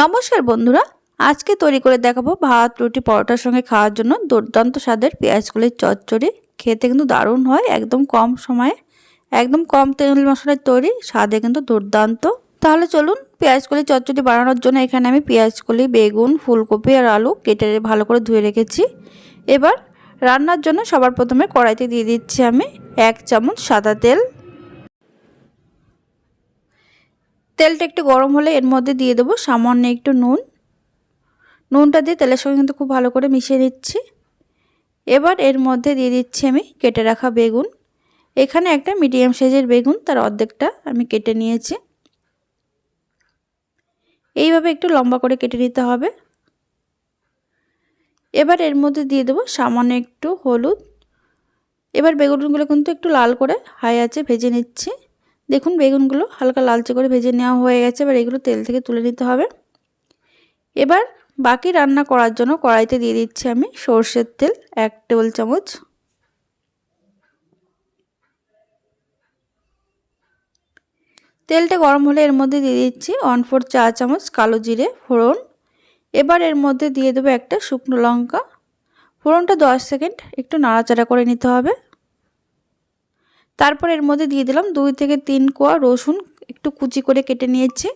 নমস্কার বন্ধুরা, আজকে তৈরি করে দেখাবো ভাত, রুটি, পরোটার সঙ্গে খাওয়ার জন্য দুর্দান্ত স্বাদের পেঁয়াজগুলির চচ্চড়ি। খেতে কিন্তু দারুণ হয়, একদম কম সময়ে, একদম কম তেল মশলার তৈরি, স্বাদে কিন্তু দুর্দান্ত। তাহলে চলুন পেঁয়াজকলি চচ্চড়ি বানানোর জন্য এখানে আমি পেঁয়াজকলি, বেগুন, ফুলকপি আর আলু কেটে ভালো করে ধুয়ে রেখেছি। এবার রান্নার জন্য সবার প্রথমে কড়াইতে দিয়ে দিচ্ছি আমি এক চামচ সাদা তেল তেলটা একটু গরম হলে এর মধ্যে দিয়ে দেবো সামান্য একটু নুন। নুনটা দিয়ে তেলের সঙ্গে কিন্তু খুব ভালো করে মিশিয়ে নিচ্ছি। এবার এর মধ্যে দিয়ে দিচ্ছি আমি কেটে রাখা বেগুন। এখানে একটা মিডিয়াম সাইজের বেগুন, তার অর্ধেকটা আমি কেটে নিয়েছি। এইভাবে একটু লম্বা করে কেটে নিতে হবে। এবার এর মধ্যে দিয়ে দেবো সামান্য একটু হলুদ। এবার বেগুনগুলো কিন্তু একটু লাল করে হাই আছে ভেজে নিচ্ছি। দেখুন, বেগুনগুলো হালকা লালচে করে ভেজে নেওয়া হয়ে গেছে। এবার এগুলো তেল থেকে তুলে নিতে হবে। এবার বাকি রান্না করার জন্য কড়াইতে দিয়ে দিচ্ছি আমি সর্ষের তেল, এক টেবিল চামচ। তেলটা গরম হলে এর মধ্যে দিয়ে দিচ্ছি ওয়ান ফোর চা চামচ কালো জিরে, ফোড়ন। এবার এর মধ্যে দিয়ে দেবো একটা শুকনো লঙ্কা। ফোড়নটা দশ সেকেন্ড একটু নাড়াচাড়া করে নিতে হবে। তারপর এর মধ্যে দিয়ে দিলাম দুই থেকে তিন কোয়া রসুন একটু কুচি করে কেটে নিয়েছি।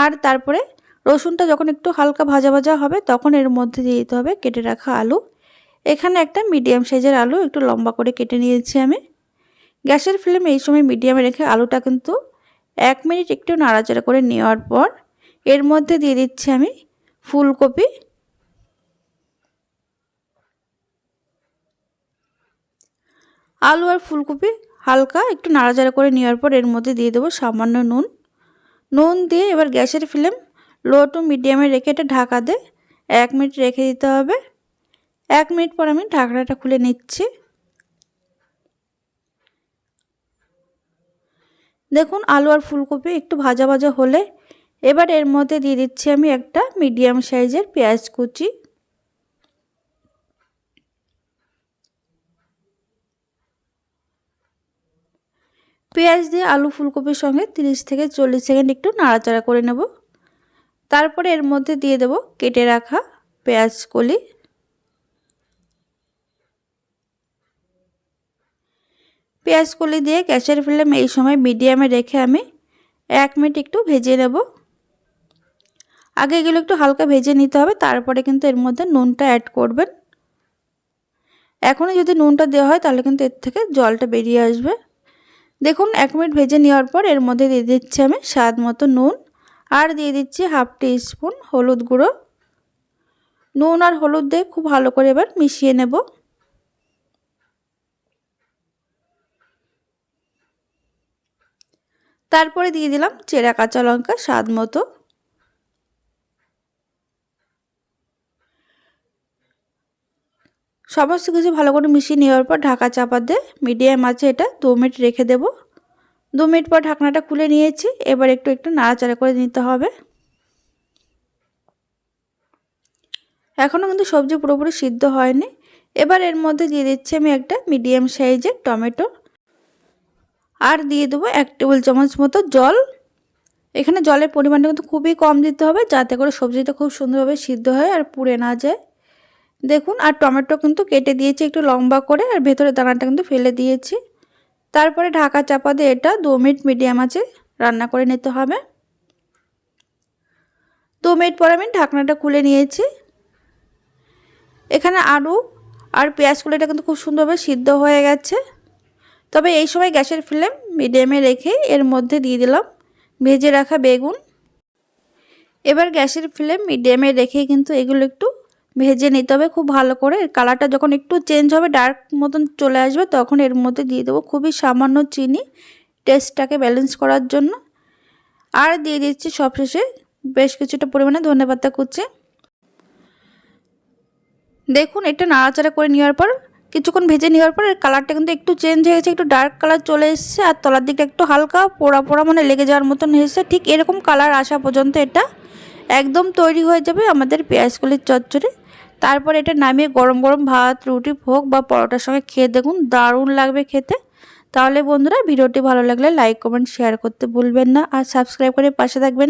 আর তারপরে রসুনটা যখন একটু হালকা ভাজা ভাজা হবে, তখন এর মধ্যে দিয়ে দিতে হবে কেটে রাখা আলু। এখানে একটা মিডিয়াম সাইজের আলু একটু লম্বা করে কেটে নিয়েছি আমি। গ্যাসের ফ্লেম এই সময় মিডিয়ামে রেখে আলুটা কিন্তু এক মিনিট একটু নাড়াচাড়া করে নেওয়ার পর এর মধ্যে দিয়ে দিচ্ছি আমি ফুলকপি। আলু আর ফুলকপি হালকা, একটু নাড়াচাড়া করে নেওয়ার পর এর মধ্যে দিয়ে দেবো সামান্য নুন। নুন দিয়ে এবার গ্যাসের ফ্লেম লো টু মিডিয়ামে রেখে এটা ঢাকা দিয়ে এক মিনিট রেখে দিতে হবে। এক মিনিট পর আমি ঢাকনাটা খুলে নিচ্ছি। দেখুন, আলু আর ফুলকপি একটু ভাজা ভাজা হলে এবার এর মধ্যে দিয়ে দিচ্ছি আমি একটা মিডিয়াম সাইজের পেঁয়াজ কুচি। পেঁয়াজ দিয়ে আলু ফুলকপির সঙ্গে 30 থেকে চল্লিশ সেকেন্ড একটু নাড়াচাড়া করে নেব। তারপরে এর মধ্যে দিয়ে দেব কেটে রাখা পেঁয়াজ কলি। পেঁয়াজ কলি দিয়ে গ্যাসের ফ্লেম এই সময় মিডিয়ামে রেখে আমি এক মিনিট একটু ভেজে নেব। আগে এগুলো একটু হালকা ভেজে নিতে হবে, তারপরে কিন্তু এর মধ্যে নুনটা অ্যাড করবেন। এখনই যদি নুনটা দেওয়া হয় তাহলে কিন্তু এর থেকে জলটা বেরিয়ে আসবে। দেখুন, এক মিনিট ভেজে নেওয়ার পর এর মধ্যে দিয়ে দিচ্ছি আমি স্বাদ মতো নুন আর দিয়ে দিচ্ছি হাফ টি স্পুন হলুদ গুঁড়ো। নুন আর হলুদ দিয়ে খুব ভালো করে এবার মিশিয়ে নেব। তারপরে দিয়ে দিলাম চেরা কাঁচা লঙ্কা স্বাদ মতো। সমস্ত কিছু ভালো করে মিশিয়ে নেওয়ার পর ঢাকা চাপা দিয়ে মিডিয়াম আছে এটা, দু মিনিট রেখে দেব। দু মিনিট পর ঢাকনাটা খুলে নিয়েছি। এবার একটু একটু নাড়াচাড়া করে নিতে হবে। এখনও কিন্তু সবজি পুরোপুরি সিদ্ধ হয়নি। এবার এর মধ্যে দিয়ে দিচ্ছি আমি একটা মিডিয়াম সাইজের টমেটো। আর দিয়ে দেবো এক টেবিল চামচ মতো জল। এখানে জলের পরিমাণটা কিন্তু খুবই কম দিতে হবে, যাতে করে সবজিটা খুব সুন্দরভাবে সিদ্ধ হয় আর পুড়ে না যায়। দেখুন, আর টমেটো কিন্তু কেটে দিয়েছি একটু লম্বা করে, আর ভেতরে দানাটা কিন্তু ফেলে দিয়েছি। তারপরে ঢাকা চাপা দিয়ে এটা দু মিনিট মিডিয়াম আছে রান্না করে নিতে হবে। দু মিনিট পর আমি ঢাকনাটা খুলে নিয়েছি। এখানে আলু আর পেঁয়াজগুলো এটা কিন্তু খুব সুন্দরভাবে সিদ্ধ হয়ে গেছে। তবে এই সময় গ্যাসের ফ্লেম মিডিয়ামে রেখে এর মধ্যে দিয়ে দিলাম ভেজে রাখা বেগুন। এবার গ্যাসের ফ্লেম মিডিয়ামে রেখে কিন্তু এগুলো একটু ভেজে নিতে হবে খুব ভালো করে। কালারটা যখন একটু চেঞ্জ হবে ডার্ক মতন চলে আসবে, তখন এর মধ্যে দিয়ে দেবো খুবই সামান্য চিনি টেস্টটাকে ব্যালেন্স করার জন্য। আর দিয়ে দিচ্ছি সবশেষে বেশ কিছুটা পরিমাণে ধনে পাতা কুচি। দেখুন, এটা নাড়াচাড়া করে নেওয়ার পর, কিছুক্ষণ ভেজে নেওয়ার পর কালারটা কিন্তু একটু চেঞ্জ হয়ে গেছে, একটু ডার্ক কালার চলে এসছে, আর তলার দিকটা একটু হালকা পোড়া পোড়া মানে লেগে যাওয়ার মতন হয়েছে। ঠিক এরকম কালার আসা পর্যন্ত এটা একদম তৈরি হয়ে যাবে আমাদের পেঁয়াজকলির চচ্চড়ি। তারপর এটা নামিয়ে গরম গরম ভাত, রুটি, ভোগ বা পরোটার সঙ্গে খেয়ে দেখুন, দারুণ লাগবে খেতে। তাহলে বন্ধুরা, ভিডিওটি ভালো লাগলে লাইক কমেন্ট শেয়ার করতে ভুলবেন না। আর সাবস্ক্রাইব করে পাশে থাকবেন।